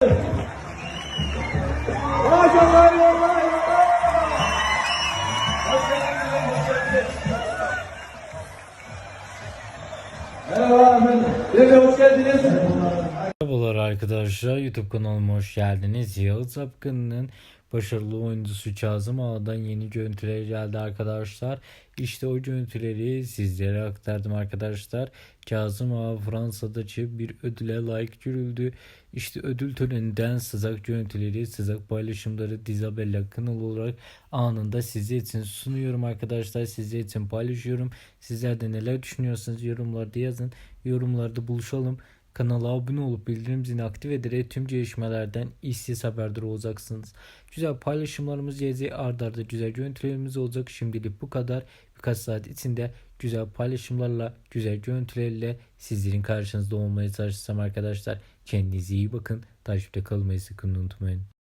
Maşallah hoş geldiniz. Merhaba efendim. Hoş geldiniz. Arkadaşlar YouTube kanalıma hoş geldiniz. Yağız Apkın'ın başarılı oyuncusu Kazım Ağa'dan yeni görüntüler geldi arkadaşlar. İşte o görüntüleri sizlere aktardım arkadaşlar. Kazım Ağa Fransa'daki bir ödüle layık görüldü. İşte ödül töreninden sızak görüntüleri, sızak paylaşımları Dizabella kanalı olarak anında sizler için sunuyorum arkadaşlar. Sizler için paylaşıyorum. Sizler de neler düşünüyorsunuz yorumlarda yazın. Yorumlarda buluşalım. Kanala abone olup bildirim zilini aktif ederek tüm gelişmelerden işsiz haberdar olacaksınız. Güzel paylaşımlarımız gezi ardarda arda güzel görüntülerimiz olacak. Şimdilik bu kadar. Birkaç saat içinde güzel paylaşımlarla, güzel görüntülerle sizlerin karşınızda olmaya çalışacağım arkadaşlar. Kendinize iyi bakın. Takipte kalmayı sakın unutmayın.